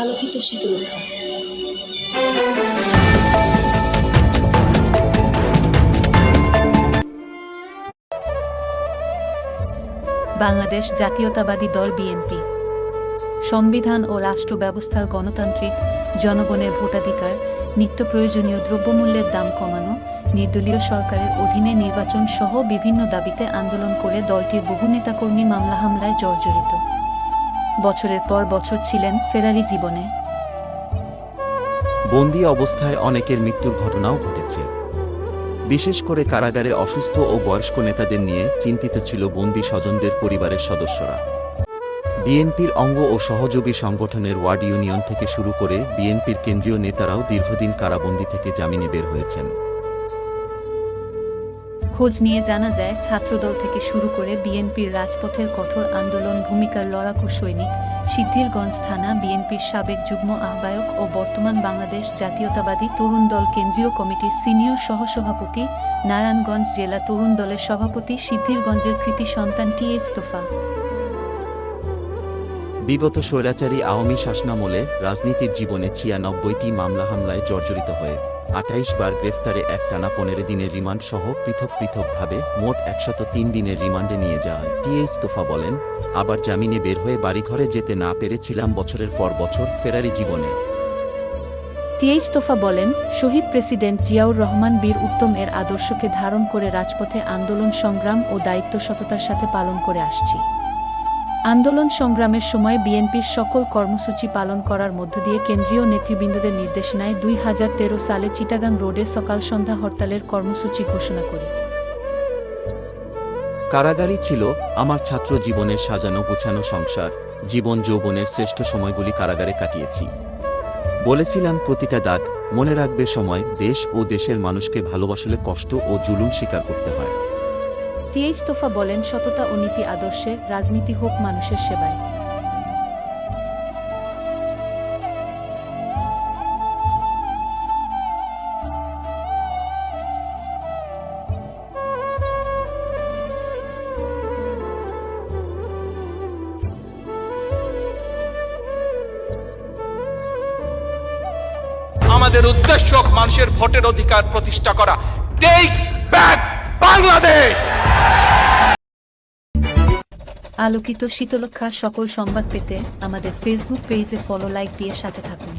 আলোকিত শীতলক্ষা বাংলাদেশ জাতীয়তাবাদী দল বিএনপি। সংবিধান ও রাষ্ট্র ব্যবস্থার গণতান্ত্রিক জনগণের ভোটাধিকার, নিত্য প্রয়োজনীয় দ্রব্যমূল্যের দাম কমানো, নির্দলীয় সরকারের অধীনে নির্বাচন সহ বিভিন্ন দাবিতে আন্দোলন করে দলটির বহু নেতাকর্মী মামলা হামলায় জর্জরিত। বছরের পর বছর ছিলেন ফেরারি জীবনে। বন্দি অবস্থায় অনেকের মৃত্যুর ঘটনাও ঘটেছে। বিশেষ করে কারাগারে অসুস্থ ও বয়স্ক নেতাদের নিয়ে চিন্তিত ছিল বন্দি স্বজনদের পরিবারের সদস্যরা। বিএনপির অঙ্গ ও সহযোগী সংগঠনের ওয়ার্ড ইউনিয়ন থেকে শুরু করে বিএনপির কেন্দ্রীয় নেতারাও দীর্ঘদিন কারাবন্দি থেকে জামিনে বের হয়েছেন। খোঁজ নিয়ে জানা যায়, ছাত্রদল থেকে শুরু করে বিএনপির রাজপথের কঠোর আন্দোলন, ভূমিকার লড়াকু সৈনিক, সিদ্ধিরগঞ্জ থানা বিএনপির সাবেক যুগ্ম আহ্বায়ক ও বর্তমান বাংলাদেশ জাতীয়তাবাদী তরুণ দল কেন্দ্রীয় কমিটির সিনিয়র সহসভাপতি, নারায়ণগঞ্জ জেলা তরুণ দলের সভাপতি, সিদ্ধিরগঞ্জের কৃতি সন্তান টি এইচ তোফা। বিগত স্বৈরাচারী আওয়ামী শাসনামলে রাজনীতির জীবনে ছিয়ানব্বইটি মামলা হামলায় জর্জরিত হয়ে আঠাইশ বার গ্রেফতারে একটানা পনেরো দিনের রিমান্ড সহ পৃথক পৃথকভাবে মোট একশত তিন দিনের রিমান্ডে নিয়ে যাওয়া হয় টিএইচ তোফা বলেন, আবার জামিনে বের হয়ে বাড়িঘরে যেতে না পেরেছিলাম বছরের পর বছর ফেরারি জীবনে। টিএইচ তোফা বলেন, শহীদ প্রেসিডেন্ট জিয়াউর রহমান বীর উত্তম এর আদর্শকে ধারণ করে রাজপথে আন্দোলন, সংগ্রাম ও দায়িত্ব সততার সাথে পালন করে আসছি। আন্দোলন সংগ্রামের সময় বিএনপির সকল কর্মসূচি পালন করার মধ্য দিয়ে কেন্দ্রীয় নেতৃবৃন্দদের নির্দেশনায় দুই হাজার তেরো সালে চিটাগাং রোডে সকাল সন্ধ্যা হরতালের কর্মসূচি ঘোষণা করি। কারাগারই ছিল আমার ছাত্র জীবনের সাজানো গুছানো সংসার, জীবন যৌবনের শ্রেষ্ঠ সময়গুলি কারাগারে কাটিয়েছি। বলেছিলাম প্রতিটা দাগ, মনে রাখবে সময়, দেশ ও দেশের মানুষকে ভালোবাসলে কষ্ট ও জুলুম স্বীকার করতে হয়। টিএইচ তোফা বলেন, সততা ও নীতি আদর্শে রাজনীতি হোক মানুষের সেবায়। আমাদের উদ্দেশ্য মানুষের ভোটের অধিকার প্রতিষ্ঠা করা। Take back Bangladesh! আলোকিত শীতলক্ষা সকল সংবাদ পেতে আমাদের ফেসবুক পেজে ফলো লাইক দিয়ে সাথে থাকুন।